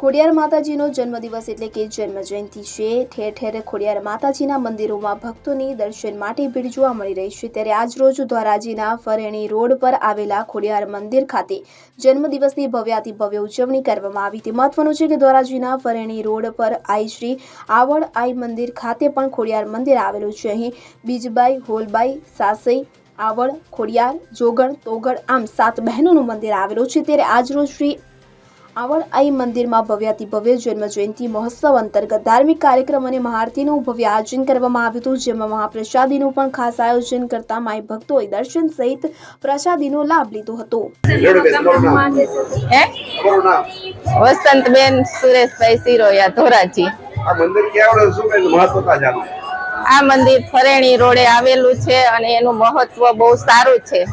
ખોડિયાર માતાજીનો જન્મદિવસ એટલે કે જન્મ જયંતિ છે. ઠેર ઠેર ખોડિયાર માતાજીના મંદિરોમાં ભક્તોની દર્શન માટે ભીડ જોવા મળી રહી છે. ત્યારે આજરોજ ધોરાજીના ફરેણી રોડ પર આવેલા ખોડિયાર મંદિર ખાતે જન્મદિવસની ભવ્યાતિ ભવ્ય ઉજવણી કરવામાં આવી. તે મહત્વનું છે કે ધોરાજીના ફરેણી રોડ પર આઈ શ્રી આવડ આઈ મંદિર ખાતે પણ ખોડિયાર મંદિર આવેલું છે. અહીં બીજબાઈ, હોલબાઈ, સાસઈ આવડ ખોડિયાર, જોગણ તોગડ આમ સાત બહેનોનું મંદિર આવેલું છે. ત્યારે આજરોજ શ્રી આવડ આઈ મંદિરમાં ભવ્યાતિ ભવ્ય જન્મ જયંતિ મહોત્સવ અંતર્ગત ધાર્મિક કાર્યક્રમ અને મહાઆરતીનું ભવ્ય આયોજન કરવામાં આવ્યું હતું જેમાં મહાપ્રસાદીનું પણ ખાસ આયોજન કરતા માય ભક્તોએ દર્શન સહિત પ્રસાદીનો લાભ લીધો હતો. વસંતબેન સુરેશભાઈ સિરોયા ધોરાજી. આ મંદિર ક્યાં શું કઈ મહત્વતા જાણો. આ મંદિર ફરેણી રોડે આવેલું છે અને એનું મહત્વ બહુ સારું છે.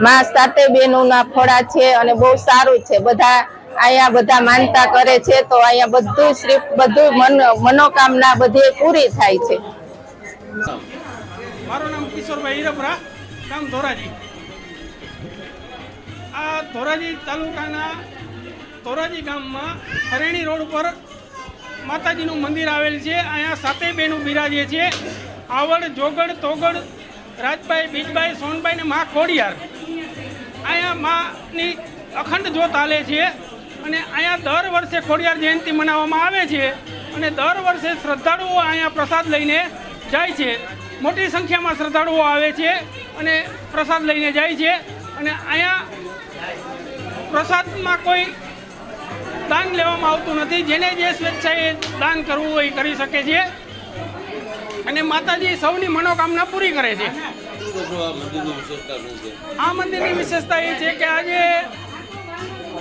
માં સાતે બેનોના ફળા છે અને બહુ સારું છે. બધા અહીંયા બધા માનતા કરે છે તો અહીંયા બધું શ્રી બધું મન મનોકામના બધી પૂરી થાય છે. મારું નામ કિશોરભાઈ હીરપરા, ગામ ધોરાજી. આ ધોરાજી તાલુકાના ધોરાજી ગામમાં હરેણી રોડ ઉપર માતાજીનું મંદિર આવેલ છે. અહીંયા સાતે બેનું બિરાજે છે. આવડ, જોગડ, તોગડ, રાજભાઈ, બીજભાઈ, સોનભાઈ ને મા ખોડિયાર. અહીંયા માની અખંડ જોત હાલે છે. અને અહીંયા દર વર્ષે ખોડિયાર જયંતિ મનાવવામાં આવે છે અને દર વર્ષે શ્રદ્ધાળુઓ અહીંયા પ્રસાદ લઈને જાય છે. મોટી સંખ્યામાં શ્રદ્ધાળુઓ આવે છે અને પ્રસાદ લઈને જાય છે અને અહીંયા પ્રસાદમાં કોઈ દાન લેવામાં આવતું નથી. જેને જે સ્વેચ્છાએ દાન કરવું હોય એ કરી શકે છે. અને માતાજી સૌની મનોકામના પૂરી કરે છે. આ મંદિરની વિશેષતા એ છે કે આજે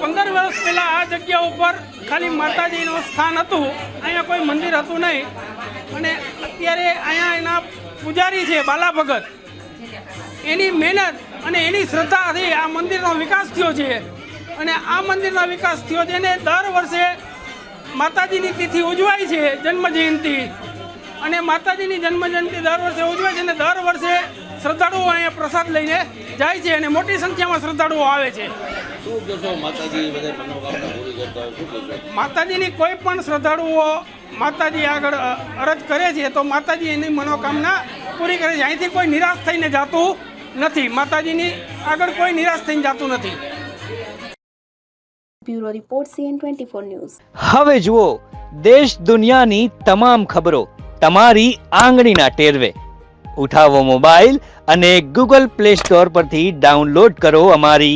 પંદર વર્ષ પહેલાં આ જગ્યા ઉપર ખાલી માતાજીનું સ્થાન હતું. અહીંયા કોઈ મંદિર હતું નહીં. અને અત્યારે અહીંયા એના પૂજારી છે બાલા ભગત. એની મહેનત અને એની શ્રદ્ધાથી આ મંદિરનો વિકાસ થયો છે. અને આ મંદિરનો વિકાસ થયો છે અને દર વર્ષે માતાજીની તિથિ ઉજવાય છે જન્મજયંતિ. અને માતાજીની જન્મજયંતિ દર વર્ષે ઉજવાય છે અને દર વર્ષે શ્રદ્ધાળુઓ અહીંયા પ્રસાદ લઈને જાય છે અને મોટી સંખ્યામાં શ્રદ્ધાળુઓ આવે છે. શું કહેશો માતાજી બધા મનોકામના પૂરી કરતા હોય શું કહેશો માતાજીની કોઈ પણ શ્રદ્ધાળુઓ માતાજી આગળ અરજ કરે છે તો માતાજી એની મનોકામના પૂરી કરે છે. અહીંથી કોઈ નિરાશ થઈને જાતું નથી. માતાજીની આગળ કોઈ નિરાશ થઈને જાતું નથી. Bureau report CN twenty four news. હવે જુઓ દેશ દુનિયાની તમામ ખબરો તમારી આંગળીના ટેરવે. ઉઠાવો મોબાઈલ અને ગૂગલ પ્લે સ્ટોર પરથી ડાઉનલોડ કરો અમારી